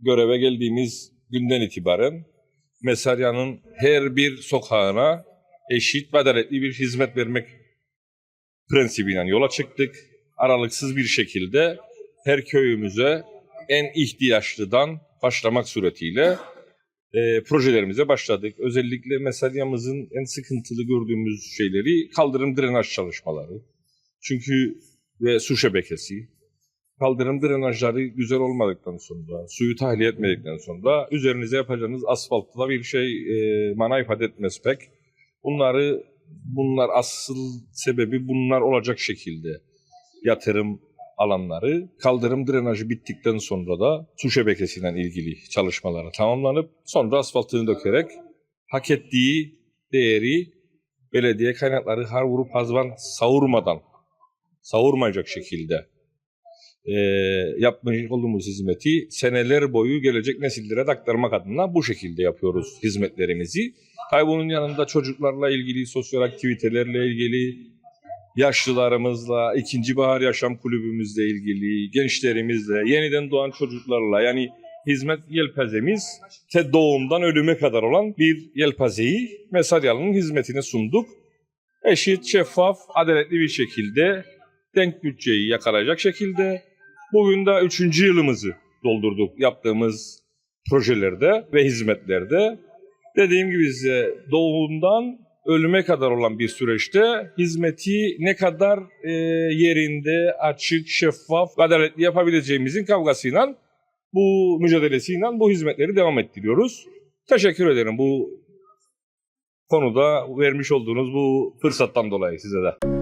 göreve geldiğimiz günden itibaren Mesarya'nın her bir sokağına eşit ve adaletli bir hizmet vermek prensibiyle yola çıktık. Aralıksız bir şekilde her köyümüze en ihtiyaçlıdan başlamak suretiyle e, projelerimize başladık. Özellikle Mesarya'mızın en sıkıntılı gördüğümüz şeyleri kaldırım drenaj çalışmaları. Çünkü ve su şebekesi. Kaldırım drenajları güzel olmadıktan sonra, suyu tahliye etmedikten sonra üzerinize yapacağınız asfaltta bir şey e, mana ifade etmez pek. Bunları bunlar asıl sebebi bunlar olacak şekilde yatırım alanları kaldırım drenajı bittikten sonra da su şebekesiyle ilgili çalışmalara tamamlanıp sonra asfaltını dökerek hak ettiği değeri belediye kaynakları har vurup hazvan savurmadan savurmayacak şekilde e, yapmış olduğumuz hizmeti seneler boyu gelecek nesillere aktarmak adına bu şekilde yapıyoruz hizmetlerimizi. Tabii bunun yanında çocuklarla ilgili sosyal aktivitelerle ilgili yaşlılarımızla, ikinci bahar yaşam kulübümüzle ilgili, gençlerimizle, yeniden doğan çocuklarla yani hizmet yelpazemiz te doğumdan ölüme kadar olan bir yelpazeyi Mesaryalı'nın hizmetine sunduk. Eşit, şeffaf, adaletli bir şekilde denk bütçeyi yakalayacak şekilde bugün de üçüncü yılımızı doldurduk yaptığımız projelerde ve hizmetlerde. Dediğim gibi size doğumdan ölüme kadar olan bir süreçte hizmeti ne kadar e, yerinde, açık, şeffaf, adaletli yapabileceğimizin kavgasıyla, bu mücadelesiyle bu hizmetleri devam ettiriyoruz. Teşekkür ederim bu konuda vermiş olduğunuz bu fırsattan dolayı size de.